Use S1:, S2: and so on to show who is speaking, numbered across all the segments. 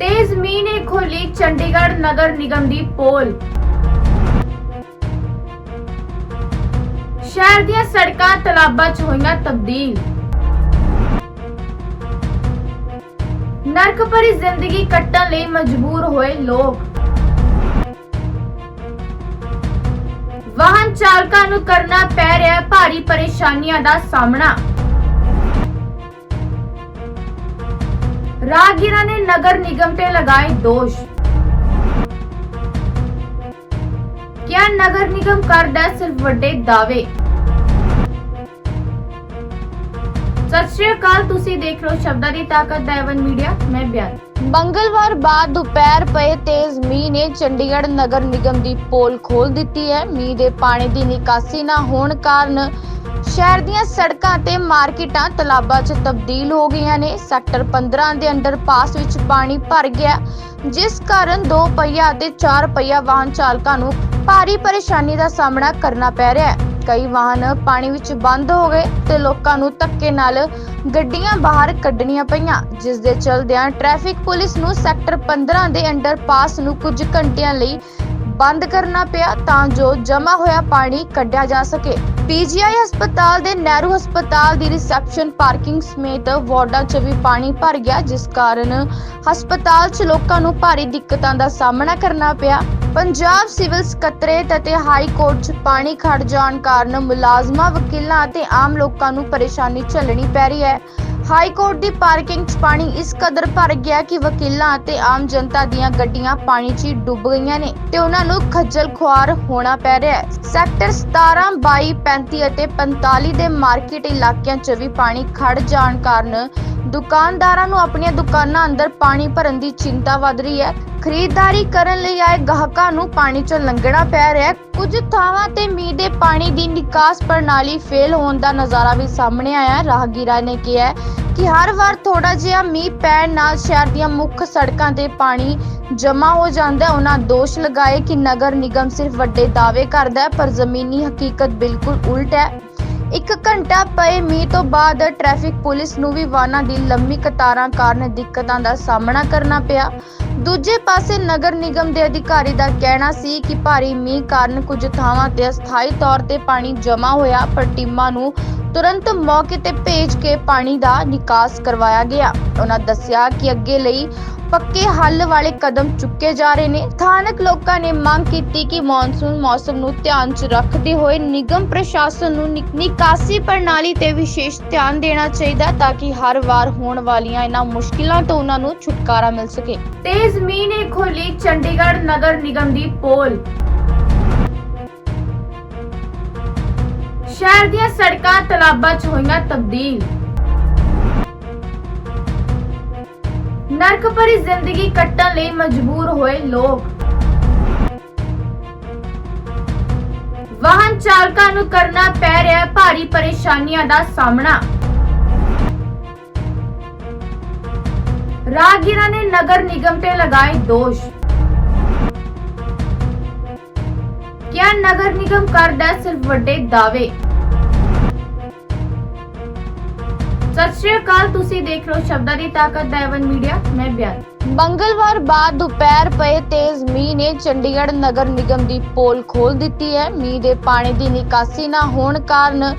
S1: ਤੇਜ਼ ਮੀਂਹ ਨੇ ਖੋਲੀ ਚੰਡੀਗੜ੍ਹ ਨਗਰ ਨਿਗਮ ਦੀ ਪੋਲ। ਸ਼ਹਿਰ ਦੀਆਂ ਸੜਕਾਂ ਤਲਾਬਾਂ 'ਚ ਹੋਈਆਂ ਤਬਦੀਲ। ਨਰਕ ਭਰੀ ਜ਼ਿੰਦਗੀ ਕੱਟਣ ਲਈ ਮਜਬੂਰ ਹੋਏ ਲੋਕ। ਵਾਹਨ ਚਾਲਕਾਂ ਨੂੰ ਕਰਨਾ ਪੈ ਰਿਹਾ ਭਾਰੀ ਪਰੇਸ਼ਾਨੀਆਂ ਦਾ ਸਾਹਮਣਾ। ਰਾਹਗੀਰਾਂ ਨੇ ਨਗਰ ਨਿਗਮ ਤੇ ਲਗਾਏ ਦੋਸ਼ ਕਿਆ ਨਗਰ ਨਿਗਮ ਕਰਦਾ ਹੈ ਸਿਰਫ ਵੱਡੇ ਦਾਅਵੇ ਸਤਿ ਸ਼੍ਰੀ ਅਕਾਲ ਤੁਸੀਂ ਦੇਖ ਰਹੇ ਹੋ ਸ਼ਬਦਾਂ ਦੀ ਤਾਕਤ ਦਾ ਐਵਨ ਮੀਡੀਆ ਮੈਂ ਬਿਆਨ
S2: ਮੰਗਲਵਾਰ ਬਾਅਦ ਦੁਪਹਿਰ ਪਏ ਤੇਜ਼ ਮੀਂਹ ਨੇ ਚੰਡੀਗੜ੍ਹ ਨਗਰ ਨਿਗਮ ਦੀ ਪੋਲ ਖੋਲ ਦਿੱਤੀ ਹੈ। ਮੀਂਹ ਦੇ ਪਾਣੀ ਦੀ ਨਿਕਾਸੀ ਨਾ ਹੋਣ ਕਾਰਨ ਸ਼ਹਿਰ ਦੀਆਂ ਸੜਕਾਂ ਤੇ ਮਾਰਕੀਟਾਂ ਤਲਾਬਾਂ 'ਚ ਤਬਦੀਲ ਹੋ ਗਈਆਂ ਨੇ। ਸੈਕਟਰ 15 ਦੇ ਅੰਡਰਪਾਸ ਵਿੱਚ ਪਾਣੀ ਭਰ ਗਿਆ, ਜਿਸ ਕਾਰਨ ਦੋ ਪਹੀਆ ਅਤੇ ਚਾਰ ਪਹੀਆ ਵਾਹਨ ਚਾਲਕਾਂ ਨੂੰ ਭਾਰੀ ਪਰੇਸ਼ਾਨੀ ਦਾ ਸਾਹਮਣਾ ਕਰਨਾ ਪੈ ਰਿਹਾ ਹੈ। ਕਈ ਵਾਹਨ ਪਾਣੀ ਵਿੱਚ ਬੰਦ ਹੋ ਗਏ ਤੇ ਲੋਕਾਂ ਨੂੰ ਧੱਕੇ ਨਾਲ ਗੱਡੀਆਂ ਬਾਹਰ ਕੱਢਣੀਆਂ ਪਈਆਂ, ਜਿਸ ਦੇ ਚਲਦਿਆਂ ਟ੍ਰੈਫਿਕ ਪੁਲਿਸ ਨੂੰ ਸੈਕਟਰ 15 ਦੇ ਅੰਡਰਪਾਸ ਨੂੰ ਕੁਝ ਘੰਟਿਆਂ ਲਈ ਬੰਦ ਕਰਨਾ ਪਿਆ ਤਾਂ ਜੋ ਜਮ੍ਹਾਂ ਹੋਇਆ ਪਾਣੀ ਕੱਢਿਆ ਜਾ ਸਕੇ। ਪੀਜੀਆਈ ਹਸਪਤਾਲ ਦੇ ਨਹਿਰੂ ਹਸਪਤਾਲ ਦੀ ਰਿਸੈਪਸ਼ਨ ਪਾਰਕਿੰਗ ਸਮੇਤ ਵਾਰਡਾਂ 'ਚ ਵੀ ਪਾਣੀ ਭਰ ਗਿਆ, ਜਿਸ ਕਾਰਨ ਹਸਪਤਾਲ 'ਚ ਲੋਕਾਂ ਨੂੰ ਭਾਰੀ ਦਿੱਕਤਾਂ ਦਾ ਸਾਹਮਣਾ ਕਰਨਾ ਪਿਆ। ਪੰਜਾਬ ਸਿਵਲ ਸਕੱਤਰੇਤ ਅਤੇ ਹਾਈ ਕੋਰਟ 'ਚ ਪਾਣੀ ਖੜ ਜਾਣ ਕਾਰਨ ਮੁਲਾਜ਼ਮਾਂ, ਵਕੀਲਾਂ ਅਤੇ ਆਮ ਲੋਕਾਂ ਨੂੰ ਪਰੇਸ਼ਾਨੀ ਝੱਲਣੀ ਪੈ ਰਹੀ ਹੈ। ਹਾਈ ਕੋਰਟ ਦੀ ਪਾਰਕਿੰਗ 'ਚ ਪਾਣੀ ਇਸ ਕਦਰ ਭਰ ਗਿਆ ਕਿ ਵਕੀਲਾਂ ਅਤੇ ਆਮ ਜਨਤਾ ਦੀਆਂ ਗੱਡੀਆਂ ਪਾਣੀ 'ਚ ਡੁੱਬ ਗਈਆਂ ਨੇ ਤੇ ਉਹਨਾਂ ਨੂੰ ਖੱਜਲ ਖੁਆਰ ਹੋਣਾ ਪੈ ਰਿਹਾ ਹੈ। ਸੈਕਟਰ 17 22 35 ਅਤੇ 45 ਦੇ ਮਾਰਕੀਟ ਇਲਾਕਿਆਂ 'ਚ ਵੀ ਪਾਣੀ ਖੜ ਜਾਣ ਕਾਰਨ ਦੁਕਾਨਦਾਰਾਂ ਨੂੰ ਆਪਣੀਆਂ ਦੁਕਾਨਾਂ ਅੰਦਰ ਪਾਣੀ ਭਰਨ ਦੀ ਚਿੰਤਾ ਵੱਧ ਰਹੀ ਹੈ। ਖਰੀਦਦਾਰੀ ਕਰਨ ਲਈ ਆਏ ਗਾਹਕਾਂ ਨੂੰ ਪਾਣੀ 'ਚੋਂ ਲੰਘਣਾ ਪੈ ਰਿਹਾ ਹੈ। ਕੁਝ ਥਾਵਾਂ ਤੇ ਮੀਂਹ ਦੇ ਪਾਣੀ ਦੀ ਨਿਕਾਸ ਪ੍ਰਣਾਲੀ ਫੇਲ ਹੋਣ ਦਾ ਨਜ਼ਾਰਾ ਵੀ ਸਾਹਮਣੇ ਆਇਆ ਹੈ। ਰਾਹਗੀਰਾਂ ਨੇ ਕਿਹਾ ਕਿ ਹਰ ਵਾਰ ਥੋੜਾ ਜਿਹਾ ਮੀਂਹ ਪੈਣ ਨਾਲ ਸ਼ਹਿਰ ਦੀਆਂ ਮੁੱਖ ਸੜਕਾਂ ਤੇ ਪਾਣੀ ਜਮ੍ਹਾਂ ਹੋ ਜਾਂਦਾ ਹੈ। ਉਹਨਾਂ ਦੋਸ਼ ਲਗਾਏ ਕਿ ਨਗਰ ਨਿਗਮ ਸਿਰਫ ਵੱਡੇ ਦਾਅਵੇ ਕਰਦਾ ਹੈ, ਪਰ ਜ਼ਮੀਨੀ ਹਕੀਕਤ ਬਿਲਕੁਲ ਉਲਟ ਹੈ। ਇੱਕ ਘੰਟਾ ਪਏ ਮੀਂਹ ਤੋਂ ਬਾਅਦ ਟ੍ਰੈਫਿਕ ਪੁਲਿਸ ਨੂੰ ਵੀ ਵਾਹਨਾਂ ਦੀ ਲੰਮੀ ਕਤਾਰਾਂ ਕਾਰਨ ਦਿੱਕਤਾਂ ਦਾ ਸਾਹਮਣਾ ਕਰਨਾ ਪਿਆ। ਦੂਜੇ ਪਾਸੇ ਨਗਰ ਨਿਗਮ ਦੇ ਅਧਿਕਾਰੀ ਦਾ ਕਹਿਣਾ ਸੀ ਕਿ ਭਾਰੀ ਮੀਂਹ ਕਾਰਨ ਕੁਝ ਥਾਵਾਂ ਤੇ ਅਸਥਾਈ ਤੌਰ ਤੇ ਪਾਣੀ ਜਮ੍ਹਾਂ ਹੋਇਆ, ਪਰ ਟੀਮਾਂ ਨੂੰ ਤੁਰੰਤ ਮੌਕੇ ਤੇ ਭੇਜ ਕੇ ਪਾਣੀ ਦਾ ਨਿਕਾਸ ਕਰਵਾਇਆ ਗਿਆ। ਉਹਨਾਂ ਦੱਸਿਆ ਕਿ ਅੱਗੇ ਲਈ ਪੱਕੇ ਹੱਲ ਵਾਲੇ ਕਦਮ ਚੁੱਕੇ ਜਾ ਰਹੇ ਨੇ। ਸਥਾਨਕ ਲੋਕਾਂ ਨੇ ਮੰਗ ਕੀਤੀ ਕਿ ਮੌਨਸੂਨ ਮੌਸਮ ਨੂੰ ਧਿਆਨ 'ਚ ਰੱਖਦੇ ਹੋਏ ਨਿਗਮ ਪ੍ਰਸ਼ਾਸਨ ਨੂੰ ਨਿ- ਨਿਕਾਸੀ ਪ੍ਰਣਾਲੀ ਤੇ ਵਿਸ਼ੇਸ਼ ਧਿਆਨ ਦੇਣਾ ਚਾਹੀਦਾ ਤਾਂ ਕਿ ਹਰ ਵਾਰ ਹੋਣ ਵਾਲੀਆਂ ਇਹਨਾਂ ਮੁਸ਼ਕਿਲਾਂ ਤੋਂ ਉਹਨਾਂ ਨੂੰ ਛੁਟਕਾਰਾ ਮਿਲ ਸਕੇ।
S1: ਤੇਜ਼ ਮੀਂਹ ਨੇ ਖੋਲੀ ਚੰਡੀਗੜ੍ਹ ਨਗਰ ਨਿਗਮ ਦੀ ਪੋਲ। ਸ਼ਹਿਰ ਦੀਆਂ ਸੜਕਾਂ ਤਲਾਬਾਂ 'ਚ ਹੋਈਆਂ ਤਬਦੀਲ। ਨਰਕ ਭਰੀ ਜ਼ਿੰਦਗੀ ਕੱਟਣ ਲਈ ਮਜਬੂਰ ਹੋਏ ਲੋਕ। ਵਾਹਨ ਚਾਲਕਾਂ ਨੂੰ ਕਰਨਾ ਪੈ ਰਿਹਾ ਭਾਰੀ ਪਰੇਸ਼ਾਨੀਆਂ ਦਾ ਸਾਹਮਣਾ। ਰਾਹਗੀਰਾਂ ਨੇ ਨਗਰ ਨਿਗਮ ਤੇ ਲਗਾਏ ਦੋਸ਼। ਕਿਆ ਨਗਰ ਨਿਗਮ ਕਰਦਾ ਸਿਰਫ ਵੱਡੇ ਦਾਅਵੇ। ਸਤਿ ਸ਼੍ਰੀ ਅਕਾਲ, ਤੁਸੀਂ ਦੇਖ ਰਹੇ ਹੋ ਸ਼ਬਦਾਂ ਦੀ ਤਾਕਤ ਦਾ ਮੀਡੀਆ, ਮੈਂ ਬਿਆਨ।
S2: ਮੰਗਲਵਾਰ ਬਾਅਦ ਦੁਪਹਿਰ ਪਏ ਤੇਜ਼ ਮੀਂਹ ਨੇ ਚੰਡੀਗੜ੍ਹ ਨਗਰ ਨਿਗਮ ਦੀ ਪੋਲ ਖੋਲ ਦਿੱਤੀ ਹੈ। ਮੀਂਹ ਦੇ ਪਾਣੀ ਦੀ ਨਿਕਾਸੀ ਨਾ ਹੋਣ ਕਾਰਨ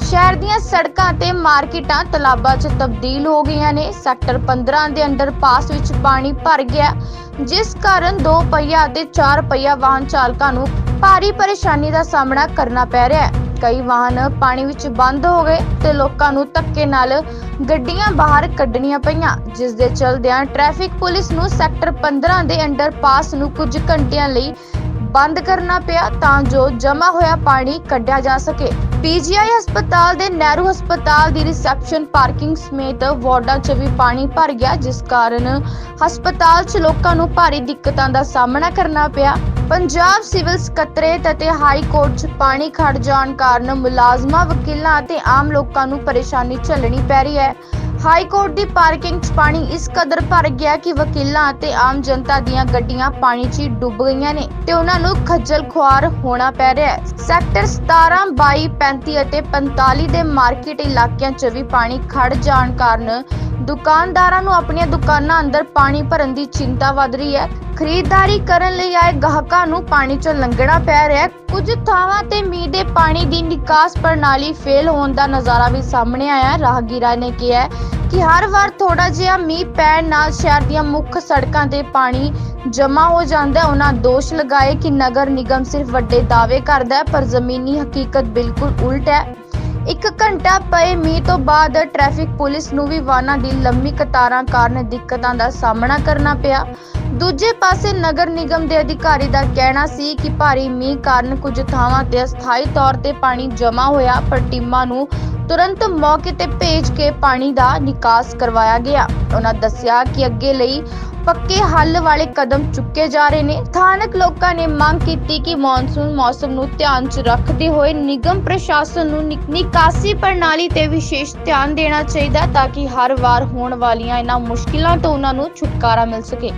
S2: ਸ਼ਹਿਰ ਦੀਆਂ ਸੜਕਾਂ ਤੇ ਮਾਰਕੀਟਾਂ ਤਲਾਬਾਂ 'ਚ ਤਬਦੀਲ ਹੋ ਗਈਆਂ ਨੇ। ਸੈਕਟਰ 15 ਦੇ ਅੰਡਰਪਾਸ ਵਿੱਚ ਪਾਣੀ ਭਰ ਗਿਆ, ਜਿਸ ਕਾਰਨ ਦੋ ਪਹੀਆ ਅਤੇ ਚਾਰ ਪਹੀਆ ਵਾਹਨ ਚਾਲਕਾਂ ਨੂੰ ਭਾਰੀ ਪਰੇਸ਼ਾਨੀ ਦਾ ਸਾਹਮਣਾ ਕਰਨਾ ਪੈ ਰਿਹਾ ਹੈ। ਕਈ ਵਾਹਨ ਪਾਣੀ ਵਿੱਚ ਬੰਦ ਹੋ ਗਏ ਤੇ ਲੋਕਾਂ ਨੂੰ ਧੱਕੇ ਨਾਲ ਗੱਡੀਆਂ ਬਾਹਰ ਕੱਢਣੀਆਂ ਪਈਆਂ, ਜਿਸ ਦੇ ਚਲਦਿਆਂ ਟ੍ਰੈਫਿਕ ਪੁਲਿਸ ਨੂੰ ਸੈਕਟਰ 15 ਦੇ ਅੰਡਰਪਾਸ ਨੂੰ ਕੁਝ ਘੰਟਿਆਂ ਲਈ ਬੰਦ ਕਰਨਾ ਪਿਆ ਤਾਂ ਜੋ ਜਮ੍ਹਾਂ ਹੋਇਆ ਪਾਣੀ ਕੱਢਿਆ ਜਾ ਸਕੇ। ਪੀਜੀਆਈ ਹਸਪਤਾਲ ਦੇ ਨਹਿਰੂ ਹਸਪਤਾਲ ਦੀ ਰਿਸੈਪਸ਼ਨ ਪਾਰਕਿੰਗ ਸਮੇਤ ਵਾਰਡਾਂ 'ਚ ਵੀ ਪਾਣੀ ਭਰ ਗਿਆ, ਜਿਸ ਕਾਰਨ ਹਸਪਤਾਲ 'ਚ ਲੋਕਾਂ ਨੂੰ ਭਾਰੀ ਦਿੱਕਤਾਂ ਦਾ ਸਾਹਮਣਾ ਕਰਨਾ ਪਿਆ। ਪੰਜਾਬ ਸਿਵਲ ਸਕੱਤਰੇਤ ਅਤੇ ਹਾਈ ਕੋਰਟ 'ਚ ਪਾਣੀ ਖੜ ਜਾਣ ਕਾਰਨ ਮੁਲਾਜ਼ਮਾਂ, ਵਕੀਲਾਂ ਅਤੇ ਆਮ ਲੋਕਾਂ ਨੂੰ ਪਰੇਸ਼ਾਨੀ ਝੱਲਣੀ ਪੈ ਰਹੀ ਹੈ। ਹਾਈ ਕੋਰਟ ਦੀ ਪਾਰਕਿੰਗ 'ਚ ਪਾਣੀ ਇਸ ਕਦਰ ਭਰ ਗਿਆ ਕਿ ਵਕੀਲਾਂ ਅਤੇ ਆਮ ਜਨਤਾ ਦੀਆਂ ਗੱਡੀਆਂ ਪਾਣੀ 'ਚ ਹੀ ਡੁੱਬ ਗਈਆਂ ਨੇ ਤੇ ਉਹਨਾਂ ਨੂੰ ਖੱਜਲ ਖੁਆਰ ਹੋਣਾ ਪੈ ਰਿਹਾ ਹੈ। ਸੈਕਟਰ 17 22 35 ਅਤੇ 45 ਦੇ ਮਾਰਕੀਟ ਇਲਾਕਿਆਂ 'ਚ ਵੀ ਪਾਣੀ ਖੜ ਜਾਣ ਕਾਰਨ ਦੁਕਾਨਦਾਰਾਂ ਨੂੰ ਆਪਣੀਆਂ ਦੁਕਾਨਾਂ ਅੰਦਰ ਪਾਣੀ ਭਰਨ ਦੀ ਚਿੰਤਾ ਵੱਧ ਰਹੀ ਹੈ। ਖਰੀਦਦਾਰੀ ਕਰਨ ਲਈ ਆਏ ਗਾਹਕਾਂ ਨੂੰ ਪਾਣੀ ਚੋਂ ਲੰਘਣਾ ਪੈ ਰਿਹਾ ਹੈ। ਕੁਝ ਥਾਵਾਂ ਤੇ ਮੀਂਹ ਦੇ ਪਾਣੀ ਦੀ ਨਿਕਾਸ ਪ੍ਰਣਾਲੀ ਫੇਲ ਹੋਣ ਦਾ ਨਜ਼ਾਰਾ ਵੀ ਸਾਹਮਣੇ ਆਇਆ ਹੈ। ਰਾਹਗੀਰਾਂ ਨੇ ਕਿਹਾ ਕਿ ਹਰ ਵਾਰ ਥੋੜਾ ਜਿਹਾ ਮੀਂਹ ਪੈਣ ਨਾਲ ਸ਼ਹਿਰ ਦੀਆਂ ਮੁੱਖ ਸੜਕਾਂ ਤੇ ਪਾਣੀ ਜਮ੍ਹਾਂ ਹੋ ਜਾਂਦਾ ਹੈ। ਉਹਨਾਂ ਦੋਸ਼ ਲਗਾਏ ਕਿ ਨਗਰ ਨਿਗਮ ਸਿਰਫ ਵੱਡੇ ਦਾਅਵੇ ਕਰਦਾ ਹੈ, ਪਰ ਜ਼ਮੀਨੀ ਹਕੀਕਤ ਬਿਲਕੁਲ ਉਲਟ ਹੈ। ਇੱਕ ਘੰਟਾ ਪਏ ਮੀਂਹ ਤੋਂ ਬਾਅਦ ਟ੍ਰੈਫਿਕ ਪੁਲਿਸ ਨੂੰ ਵੀ ਵਾਹਨਾਂ ਦੀ ਲੰਮੀ ਕਤਾਰਾਂ ਕਾਰਨ ਦਿੱਕਤਾਂ ਦਾ ਸਾਹਮਣਾ ਕਰਨਾ ਪਿਆ। ਦੂਜੇ ਪਾਸੇ ਨਗਰ ਨਿਗਮ ਦੇ ਅਧਿਕਾਰੀ ਦਾ ਕਹਿਣਾ ਸੀ ਕਿ ਭਾਰੀ ਮੀਂਹ ਕਾਰਨ ਕੁਝ ਥਾਵਾਂ ਤੇ ਅਸਥਾਈ ਤੌਰ ਤੇ ਪਾਣੀ ਜਮ੍ਹਾਂ ਹੋਇਆ, ਪਰ ਟੀਮਾਂ ਨੂੰ ਤੁਰੰਤ ਮੌਕੇ ਤੇ ਭੇਜ ਕੇ ਪਾਣੀ ਦਾ ਨਿਕਾਸ ਕਰਵਾਇਆ ਗਿਆ। ਉਹਨਾਂ ਦੱਸਿਆ ਕਿ ਅੱਗੇ ਲਈ ਪੱਕੇ ਹੱਲ ਵਾਲੇ ਕਦਮ ਚੁੱਕੇ ਜਾ ਰਹੇ ਨੇ। ਸਥਾਨਕ ਲੋਕਾਂ ਨੇ ਮੰਗ ਕੀਤੀ ਕਿ ਮੌਨਸੂਨ ਮੌਸਮ ਨੂੰ ਧਿਆਨ 'ਚ ਰੱਖਦੇ ਹੋਏ ਨਿਗਮ ਪ੍ਰਸ਼ਾਸਨ ਨੂੰ ਨਿ- ਨਿਕਾਸੀ ਪ੍ਰਣਾਲੀ ਤੇ ਵਿਸ਼ੇਸ਼ ਧਿਆਨ ਦੇਣਾ ਚਾਹੀਦਾ ਹੈ ਤਾਂ ਕਿ ਹਰ ਵਾਰ ਹੋਣ ਵਾਲੀਆਂ ਇਹਨਾਂ ਮੁਸ਼ਕਿਲਾਂ ਤੋਂ ਉਹਨਾਂ ਨੂੰ ਛੁਟਕਾਰਾ ਮਿਲ ਸਕੇ।